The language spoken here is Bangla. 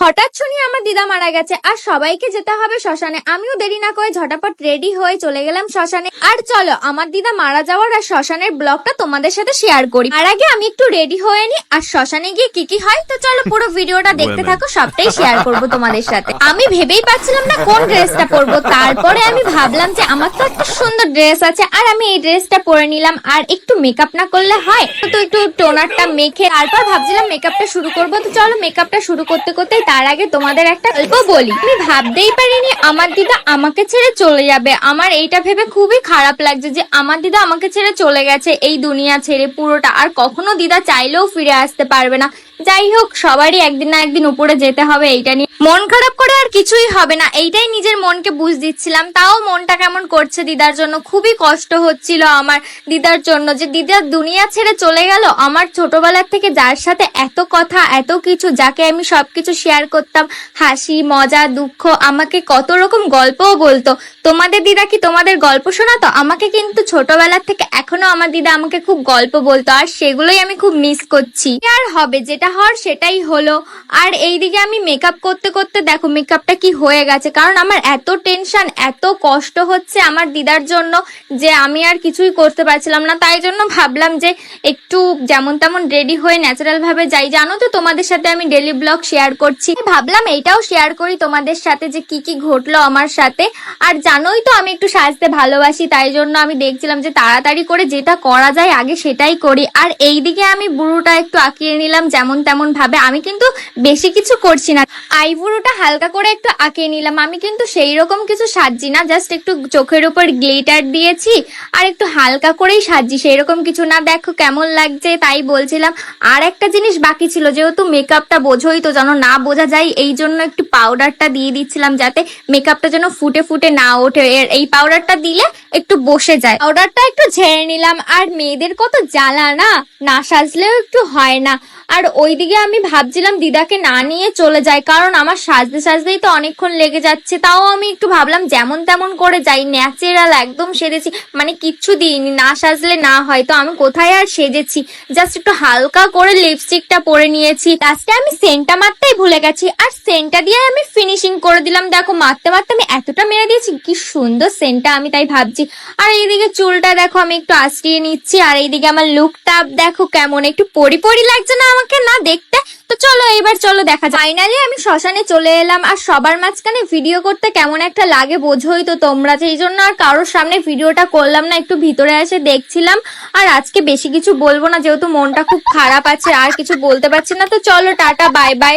হঠাৎ শুনি আমার দিদা মারা গেছে আর সবাইকে যেতে হবে শ্মশানে। আমিও দেরি না করে ঝটাপট রেডি হয়ে চলে গেলাম শ্মশানে। আর চলো আমার দিদা মারা যাওয়ার আর শ্মশানের ব্লগটা তোমাদের সাথে শেয়ার করি। আর আগে আমি একটু রেডি হয়ে নি আর শ্মশানে গিয়ে কি কি হয় তো চলো পুরো ভিডিওটা দেখতে থাকো সবটাই শেয়ার করব তোমাদের সাথে। আমি ভেবেই পাচ্ছিলাম না কোন ড্রেসটা পরবো তারপরে আমি ভাবলাম যে আমার তো একটা সুন্দর ড্রেস আছে আর আমি এই ড্রেসটা পরে নিলাম আর একটু মেকআপ না করলে হয় তো একটু টোনারটা মেখে তারপর ভাবছিলাম মেকআপটা শুরু করব তো চলো মেকআপটা শুরু করতে করতে তার আগে তোমাদের একটা গল্প বলি। আমি ভাবতেই পারিনি আমার দিদা আমাকে ছেড়ে চলে যাবে। আমার এইটা ভেবে খুবই খারাপ লাগছে যে আমার দিদা আমাকে ছেড়ে চলে গেছে এই দুনিয়া ছেড়ে পুরোটা। আর কখনো দিদা চাইলেও ফিরে আসতে পারবে না। যাই হোক, সবারই একদিন না একদিন উপরে যেতে হবে, এইটা নিয়ে। মন খারাপ করে আর কিছুই হবে না, এইটাই নিজের মনকে বুঝ দিচ্ছিলাম। তাও মনটা কেমন করছে দিদার জন্য? খুবই কষ্ট হচ্ছিল আমার দিদার জন্য যে দিদার দুনিয়া ছেড়ে চলে গেল। আমার ছোটবেলার থেকে যার সাথে এত কথা, এত কিছু, যাকে আমি সবকিছু শেয়ার করতাম, হাসি, মজা, দুঃখ, আমাকে কত রকম গল্পও বলতো। তোমাদের দিদা কি তোমাদের গল্প শোনাতো? আমাকে কিন্তু ছোটবেলার থেকে এখনও আমার দিদা আমাকে খুব গল্প বলতো, আর সেগুলোই আমি খুব মিস করছি। আর হবে? যেটা হওয়ার সেটাই হলো। আর এইদিকে আমি মেকআপ করতে করতে দেখো মেকআপটা কি হয়ে গেছে? কারণ আমার এত টেনশন এত কষ্ট হচ্ছে আমার দিদার জন্য যে আমি আর কিছুই করতে পারছিলাম না। তাই জন্য ভাবলাম যে একটু যেমন তেমন রেডি হয়ে ন্যাচারাল ভাবে যাই। জানো তো তোমাদের সাথে আমি ডেলি ব্লগ শেয়ার করছি। ভাবলাম এইটাও শেয়ার করি তোমাদের সাথে যে কি কি ঘটলো আমার সাথে। আর জানোই তো আমি একটু সাজতে ভালোবাসি, তাই জন্য আমি দেখছিলাম যে তাড়াতাড়ি করে যেটা করা যায় আগে সেটাই করি। আর এইদিকে আমি বুড়োটা একটু আঁকিয়ে নিলাম, যেমন তেমন ভাবে আমি কিন্তু বেশি কিছু করছি না। আইবুড়োটা হালকা করে একটু আঁকিয়ে নিলাম। আমি কিন্তু সেই রকম কিছু সাজছি না জাস্ট একটু চোখের উপর গ্লিটার দিয়েছি আর একটু হালকা করেই সাজছি। সেই রকম কিছু না, দেখো কেমন লাগছে, তাই বলছিলাম। আর একটা জিনিস বাকি ছিল, যেহেতু মেকআপটা বোঝোই তো, যেন না বোঝা যায়, এই জন্য একটু পাউডারটা দিয়ে দিচ্ছিলাম যাতে মেকআপটা যেন ফুটে ফুটে না ওঠে। এই পাউডারটা দিলে একটু বসে যায়। পাউডারটা একটু ঝেড়ে নিলাম। আর মেয়েদের কত জ্বালা না? না সাজলেও একটু হয় না। আর ওইদিকে আমি ভাবছিলাম দিদাকে না নিয়ে চলে যায় কারণ আমার সাজতে সাজতেই তো অনেকক্ষণ লেগে যাচ্ছে। তাও আমি একটু ভাবলাম যেমন তেমন করে যাই, ন্যাচারাল একদম সেজেছি। মানে কিচ্ছু দিইনি, না সাজলে না হয়। তো আমি কোথায় আর সেজেছি? জাস্ট একটু হালকা করে লিপস্টিকটা পরে নিয়েছি। লাস্টে আমি সেন্টটা মারতেই ভুলে গেছি। আর সেন্টটা দিয়ে আমি ফিনিশিং করে দিলাম। দেখো, মারতে মারতে আমি এতটা মেরে দিয়েছি, কি সুন্দর সেন্টটা। আমি তাই ভাবছি আর এইদিকে চুলটা দেখো, আমি একটু আশ্রিয়ে নিচ্ছি। আর এইদিকে আমার লুকটা দেখো কেমন, একটু পরি পরি লাগছে না আমাকে? না, দেখতে? তো চলো, এবার চলো দেখা যায় ফাইনালি আমি শ্মশানে চলে এলাম, আর সবার মাঝখানে ভিডিও করতে কেমন একটা লাগে বোঝোই তো তোমরা। সেই জন্য আর কারোর সামনে ভিডিওটা করলাম না, একটু ভিতরে এসে দেখছিলাম। আর আজকে বেশি কিছু বলব না, যেহেতু মনটা খুব খারাপ আছে, আর কিছু বলতে পারছি না। তো চলো, টাটা বাই বাই